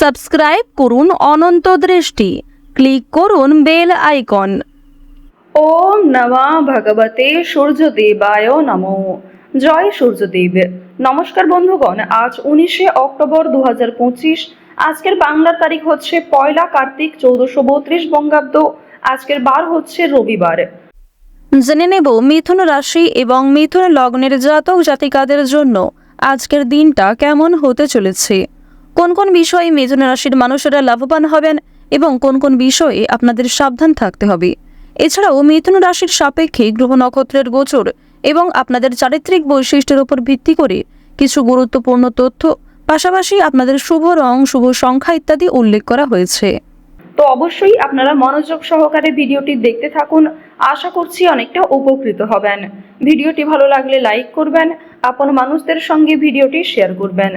Subscribe করুন অনন্ত দৃষ্টি। Click করুন বেল আইকন। ওম নমা ভগবতে সূর্যদেবায় নমো। জয় সূর্যদেব। নমস্কার বন্ধুগণ আজ উনিশে অক্টোবর দু হাজার পঁচিশ। আজকের বাংলার তারিখ হচ্ছে পয়লা কার্তিক চৌদ্দশো বত্রিশ বঙ্গাব্দ। আজকের বার হচ্ছে রবিবার। জেনে নেব মিথুন রাশি এবং মিথুন লগ্নের জাতক জাতিকাদের জন্য আজকের দিনটা কেমন হতে চলেছে। কোন কোন বিষয়ে মিথুন রাশির মানুষেরা লাভবান হবেন এবং কোন কোন বিষয়ে আপনাদের সাবধান থাকতে হবে? এছাড়াও মিথুন রাশির সাপেক্ষে গ্রহ নক্ষত্রের গোচর এবং আপনাদের চারিত্রিক বৈশিষ্ট্যের উপর ভিত্তি করে কিছু গুরুত্বপূর্ণ তথ্য, পাশাপাশি আপনাদের শুভ রং, শুভ সংখ্যা ইত্যাদি উল্লেখ করা হয়েছে। তো অবশ্যই আপনারা মনোযোগ সহকারে ভিডিওটি দেখতে থাকুন। আশা করছি অনেকটা উপকৃত হবেন। ভিডিওটি ভালো লাগলে লাইক করবেন, আপন মানুষদের সঙ্গে ভিডিওটি শেয়ার করবেন।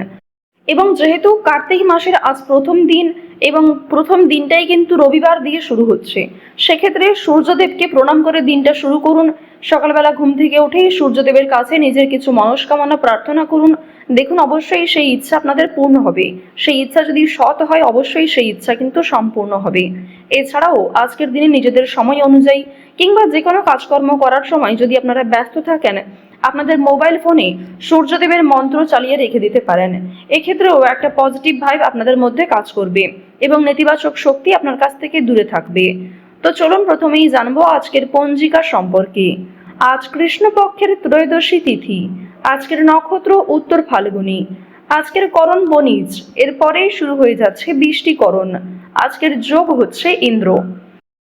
এবং যেহেতু কার্তিক মাসের আজ প্রথম দিন এবং প্রথম দিনটাই কিন্তু রবিবার দিয়ে শুরু হচ্ছে, সেক্ষেত্রে সূর্যদেবকে প্রণাম করে দিনটা শুরু করুন। সকালবেলা ঘুম থেকে উঠেই সূর্যদেবের কাছে নিজের কিছু মনস্কামনা প্রার্থনা করুন। দেখুন, অবশ্যই সেই ইচ্ছা আপনাদের পূর্ণ হবে। সেই ইচ্ছা যদি সৎ হয়, অবশ্যই সেই ইচ্ছা কিন্তু সম্পূর্ণ হবে। এছাড়াও আজকের দিনে নিজেদের সময় অনুযায়ী কিংবা যে কোনো কাজকর্ম করার সময় যদি আপনারা ব্যস্ত থাকেন আপনাদের মোবাইল ফোনে সূর্যদেবের মন্ত্র চালিয়ে রেখে দিতে পারেন। এক্ষেত্রেও একটা পজিটিভ ভাইব আপনাদের মধ্যে কাজ করবে এবং নেতিবাচক শক্তি আপনার কাছ থেকে দূরে থাকবে। তো চলুন প্রথমেই জানব আজকের পঞ্জিকা সম্পর্কে। আজ কৃষ্ণপক্ষের ত্রয়োদশী তিথি, আজকের নক্ষত্র উত্তর ফাল্গুনী, আজকের করণ বনিজ এরপরেই শুরু হয়ে যাচ্ছে বৃষ্টিকরণ আজকের যোগ হচ্ছে ইন্দ্র।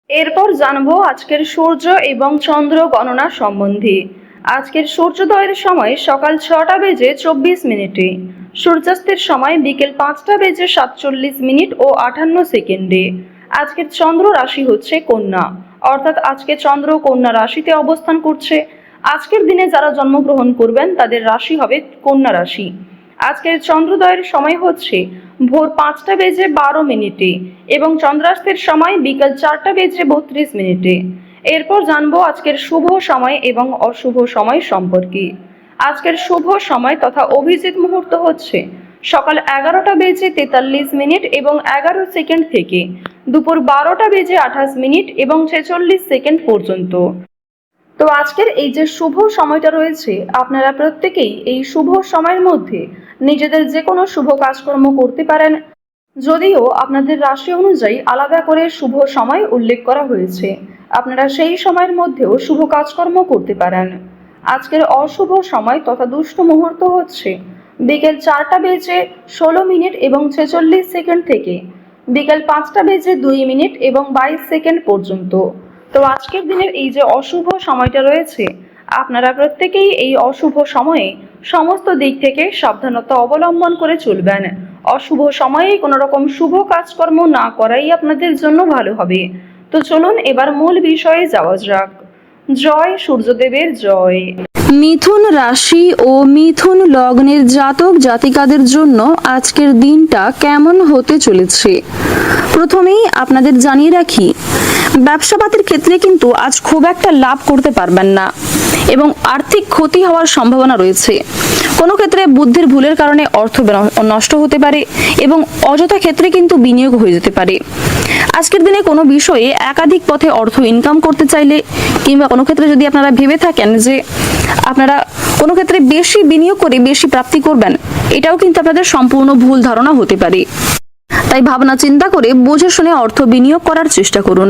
এরপর জানব আজকের সূর্য এবং চন্দ্র গণনা সম্বন্ধে। আজকের সূর্যোদয়ের সময় সকাল ছটা বেজে চব্বিশ মিনিটে। সূর্যাস্তের সময় বিকেল পাঁচটা বেজে সাতচল্লিশ মিনিট ও আটান্ন সেকেন্ডে। আজকের চন্দ্র রাশি হচ্ছে কন্যা। অর্থাৎ আজকে চন্দ্র কন্যা রাশিতে অবস্থান করছে। আজকের দিনে যারা জন্মগ্রহণ করবেন, তাদের রাশি হবে কন্যা রাশি। আজকের চন্দ্রোদয়ের সময় হচ্ছে ভোর পাঁচটা বেজে বারো মিনিটে এবং চন্দ্রাস্তের সময় বিকাল চারটা বেজে বত্রিশ মিনিটে। এরপর জানব আজকের শুভ সময় এবং অশুভ সময় সম্পর্কে। আজকের শুভ সময় তথা অভিজিৎ মুহূর্ত হচ্ছে সকাল এগারোটা বেজে তেতাল্লিশ মিনিট এবং এগারো সেকেন্ড থেকে দুপুর বারোটা বেজে আঠাশ মিনিট এবং ছেচল্লিশ সেকেন্ড পর্যন্ত। তো আজকের এই যে শুভ সময়টা রয়েছে, আপনারা প্রত্যেকেই এই শুভ সময়ের মধ্যে নিজেদের যে কোনো শুভ কাজকর্ম করতে পারেন। যদিও আপনাদের রাশি অনুযায়ী আলাদা করে শুভ সময় উল্লেখ করা হয়েছে। আপনারা সেই সময়ের মধ্যেও শুভ কাজকর্ম করতে পারেন। আজকের অশুভ সময় তথা দুষ্ট মুহূর্ত হচ্ছে বিকেল চারটা বেজে ষোলো মিনিট এবং ছেচল্লিশ সেকেন্ড থেকে বিকেল পাঁচটা বেজে দুই মিনিট এবং বাইশ সেকেন্ড পর্যন্ত। তো আজকের দিনের এই যে অশুভ সময়টা রয়েছে, আপনারা প্রত্যেকেই এই অশুভ সময়ে সমস্ত দিক থেকে সাবধানতা অবলম্বন করে চলবেন। অশুভ সময়ে কোনো রকম শুভ কাজকর্ম না করাই আপনাদের জন্য ভালো হবে। তো চলুন এবার মূল বিষয়ে যাওয়া যাক। জয় সূর্যদেবের জয়। মিথুন রাশি ও মিথুন লগ্নের জাতক জাতিকাদের জন্য আজকের দিনটা কেমন হতে চলেছে? প্রথমেই আপনাদের জানিয়ে রাখি, ব্যবসাপাতির ক্ষেত্রে কিন্তু আজ খুব একটা লাভ করতে পারবেন না এবং আর্থিক ক্ষতি হওয়ার সম্ভাবনা রয়েছে। কোনো ক্ষেত্রে বুদ্ধির ভুলের কারণে অর্থ নষ্ট হতে পারে এবং অযথা ক্ষেত্রে কিন্তু বিনিয়োগ হয়ে যেতে পারে। আজকের দিনে কোনো বিষয়ে একাধিক পথে অর্থ ইনকাম করতে চাইলে কিংবা কোনো ক্ষেত্রে যদি আপনারা ভেবে থাকেন যে আপনারা কোনো ক্ষেত্রে বেশি বিনিয়োগ করে বেশি প্রাপ্তি করবেন, এটাও কিন্তু আপনাদের সম্পূর্ণ ভুল ধারণা হতে পারে। তাই ভাবনা চিন্তা করে বুঝে শুনে অর্থ বিনিয়োগ করার চেষ্টা করুন।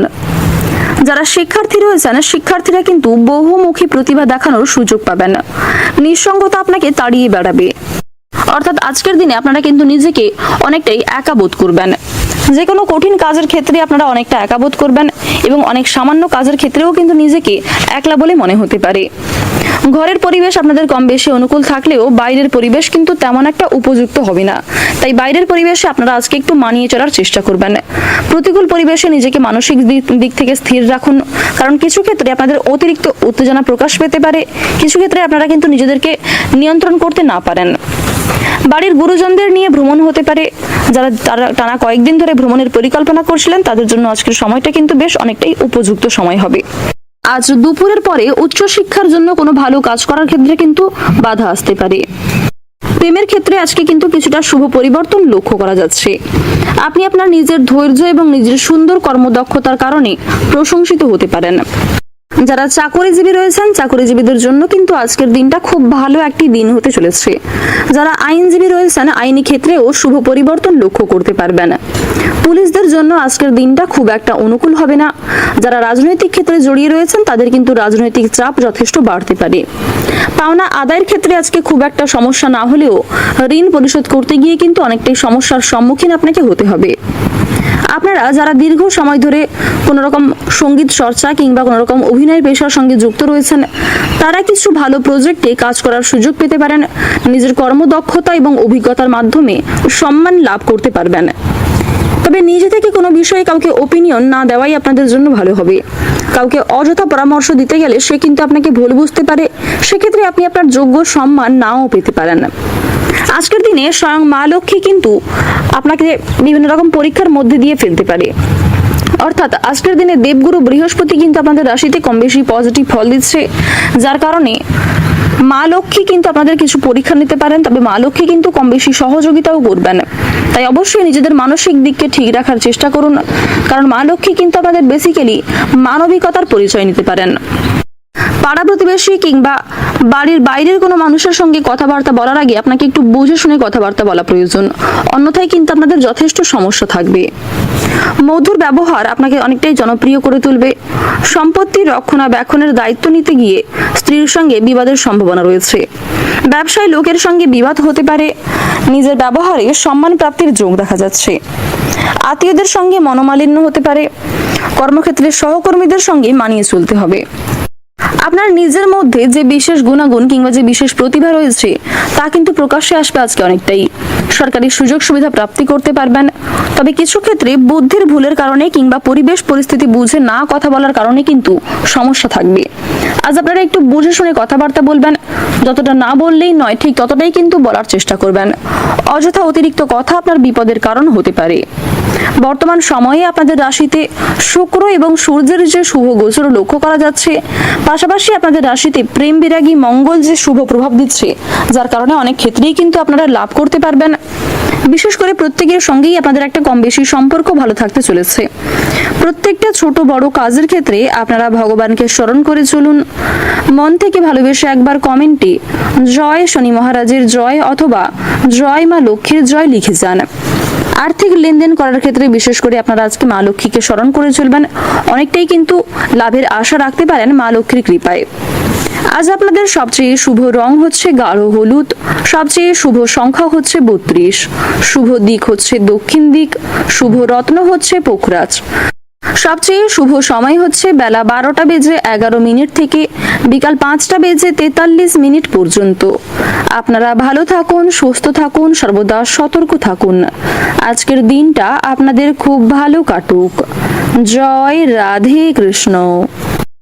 যারা শিক্ষার্থী রয়েছেন, শিক্ষার্থীরা কিন্তু বহুমুখী প্রতিভা দেখানোর সুযোগ পাবেন। নিঃসঙ্গতা আপনাকে তাড়িয়ে বেড়াবে। অর্থাৎ আজকের দিনে আপনারা কিন্তু নিজেকে অনেকটাই একা বোধ করবেন। যে কোনো কঠিন কাজের ক্ষেত্রে আপনারা অনেকটা একাবোধ করবেন এবং অনেক সামান্য কাজের ক্ষেত্রেও কিন্তু নিজেকে একলা বলে মনে হতে পারে। ঘরের পরিবেশ আপনাদের কম বেশি অনুকূল থাকলেও বাইরের পরিবেশ কিন্তু তেমন একটা উপযুক্ত হবে না। তাই বাইরের পরিবেশে আপনারা আজকে একটু মানিয়ে চলার চেষ্টা করবেন। প্রতিকূল পরিবেশে নিজেকে মানসিক দিক থেকে স্থির রাখুন। কারণ কিছু ক্ষেত্রে আপনাদের অতিরিক্ত উত্তেজনা প্রকাশ পেতে পারে। কিছু ক্ষেত্রে আপনারা কিন্তু নিজেদেরকে নিয়ন্ত্রণ করতে না পারেন। বাড়ির গুরুজনদের নিয়ে ভ্রমণ হতে পারে। যারা তারা টানা কয়েকদিন ধরে ভ্রমণের পরিকল্পনা করছিলেন, তাদের জন্য আজকের সময়টা কিন্তু বেশ অনেকটাই উপযুক্ত সময় হবে। আজ দুপুরের পরে উচ্চশিক্ষার জন্য কোনো ভালো কাজ করার ক্ষেত্রে কিন্তু বাধা আসতে পারে। প্রেমের ক্ষেত্রে আজকে কিন্তু কিছুটা শুভ পরিবর্তন লক্ষ্য করা যাচ্ছে। আপনি আপনার নিজের ধৈর্য এবং নিজের সুন্দর কর্মদক্ষতার কারণে প্রশংসিত হতে পারেন। যারা চাকরিজীবী রয়েছেন, চাকরিজীবীদের জন্য কিন্তু আজকের দিনটা খুব ভালো একটি দিন হতে চলেছে। যারা আইনজীবী রয়েছেন, আইনি ক্ষেত্রেও শুভ পরিবর্তন লক্ষ্য করতে পারবেন। পুলিশদের জন্য আজকের দিনটা খুব একটা অনুকূল হবে না। যারা রাজনৈতিক ক্ষেত্রে জড়িয়ে রয়েছেন, তাদের কিন্তু রাজনৈতিক চাপ যথেষ্ট বাড়তে পারে। পাওনা আদায়ের ক্ষেত্রে আজকে খুব একটা সমস্যা না হলেও ঋণ পরিশোধ করতে গিয়ে কিন্তু অনেকটাই সমস্যার সম্মুখীন আপনাকে হতে হবে। আপনারা যারা দীর্ঘ সময় ধরে কোনো রকম সংগীত চর্চা কিংবা কোনো রকম অভিনয় পেশার সঙ্গে যুক্ত রয়েছেন, তারা কিছু ভালো প্রজেক্টে কাজ করার সুযোগ পেতে পারেন। নিজের কর্মদক্ষতা এবং অভিজ্ঞতার মাধ্যমে সম্মান লাভ করতে পারবেন। তবে নিজে থেকে কোনো বিষয়ে কাউকে ওপিনিয়ন না দেওয়াই আপনাদের জন্য ভালো হবে। কাউকে অযথা পরামর্শ দিতে গেলে সে কিন্তু আপনাকে ভুল বুঝতে পারে। সেক্ষেত্রে আপনি আপনার যোগ্য সম্মান নাও পেতে পারেন। আজকের দিনে স্বয়ং মা লক্ষ্মী কিন্তু আপনাকে বিভিন্ন রকম পরীক্ষার মধ্যে দিয়ে ফেলতে পারে। অর্থাৎ আজকের দিনে দেবগুরু বৃহস্পতি কিন্তু আপনাদের রাশিতে কম বেশি পজিটিভ ফল দিচ্ছে। যার কারণে মা লক্ষ্মী কিন্তু আপনাদের কিছু পরীক্ষা নিতে পারেন, তবে মা লক্ষ্মী কিন্তু কম বেশি সহযোগিতাও করবেন। তাই অবশ্যই নিজেদের মানসিক দিককে ঠিক রাখার চেষ্টা করুন, কারণ মা লক্ষ্মী কিন্তু আপনাদের বেসিক্যালি মানবিকতার পরিচয় নিতে পারেন। পাড়া প্রতিবেশী কিংবা বাড়ির বাইরের কোনো মানুষের সঙ্গে কথাবার্তা বলার আগে আপনাকে একটু বুঝে শুনে কথাবার্তা বলা প্রয়োজন। অন্যথায় কিন্তু আপনাদের যথেষ্ট সমস্যা থাকবে। মধুর ব্যবহার আপনাকে অনেকটাই জনপ্রিয় করে তুলবে। সম্পত্তি রক্ষণাবেক্ষণের দায়িত্ব নিতে গিয়ে স্ত্রীর সঙ্গে বিবাদের সম্ভাবনা রয়েছে। ব্যবসায় লোকের সঙ্গে বিবাদ হতে পারে। নিজের ব্যবহারে সম্মান প্রাপ্তির যোগ দেখা যাচ্ছে। আত্মীয়দের সঙ্গে মনোমালিন্য হতে পারে। কর্মক্ষেত্রে সহকর্মীদের সঙ্গে মানিয়ে চলতে হবে। আপনার নিজের মধ্যে যে বিশেষ গুণাগুণ কিংবা যে বিশেষ প্রতিভা রয়েছে, তা কিন্তু প্রকাশ্যে আসবে আজকে অনেকটাই। সরকারি সুযোগ সুবিধা প্রাপ্তি করতে পারবেন। তবে কিছু ক্ষেত্রে বুদ্ধির ভুলের কারণে কিংবা পরিবেশ পরিস্থিতি বুঝে না কথা বলার কারণে কিন্তু সমস্যা থাকবে। আজ আপনারা একটু বুঝে শুনে কথাবার্তা বলবেন। যতটা না বললেই নয়, ঠিক ততটাই কিন্তু বলার চেষ্টা করবেন। অযথা অতিরিক্ত কথা আপনার বিপদের কারণ হতে পারে। বর্তমান সময়ে আপনাদের রাশিতে শুক্র এবং সূর্যের যে শুভ গোচর লক্ষ্য করা যাচ্ছে পাশাপাশি আপনাদের রাশিতে প্রেম বিরাগী মঙ্গল যে শুভ প্রভাব দিচ্ছে, যার কারণে অনেক ক্ষেত্রেই কিন্তু আপনারা লাভ করতে পারবেন। বিশেষ করে প্রত্যেকের সঙ্গেই আপনাদের একটা কম বেশি সম্পর্ক ভালো থাকতে চলেছে। প্রত্যেকটা ছোট বড় কাজের ক্ষেত্রে আপনারা ভগবানকে স্মরণ করে চলুন। মন থেকে ভালোবেসে একবার কমেন্টে, জয় শনি মহারাজের জয় অথবা জয় মা লক্ষ্মীর জয় লিখে যান। আর্থিক লেনদেন করার ক্ষেত্রে বিশেষ করে আপনারা আজকে মা লক্ষ্মীকে স্মরণ করে চলবেন, অনেকটাই কিন্তু লাভের আশা রাখতে পারেন মা লক্ষ্মীর কৃপায়। আজ আপনাদের সবচেয়ে শুভ রং হচ্ছে গাঢ় হলুদ, সবচেয়ে শুভ সংখ্যা হচ্ছে বত্রিশ, শুভ দিক হচ্ছে দক্ষিণ দিক, শুভ রত্ন হচ্ছে পোখরাজ। সবচেয়ে শুভ সময় হচ্ছে বেলা বারোটা বেজে এগারো মিনিট থেকে বিকাল পাঁচটা বেজে তেতাল্লিশ মিনিট পর্যন্ত। আপনারা ভালো থাকুন, সুস্থ থাকুন, সর্বদা সতর্ক থাকুন। আজকের দিনটা আপনাদের খুব ভালো কাটুক। জয় রাধে কৃষ্ণ।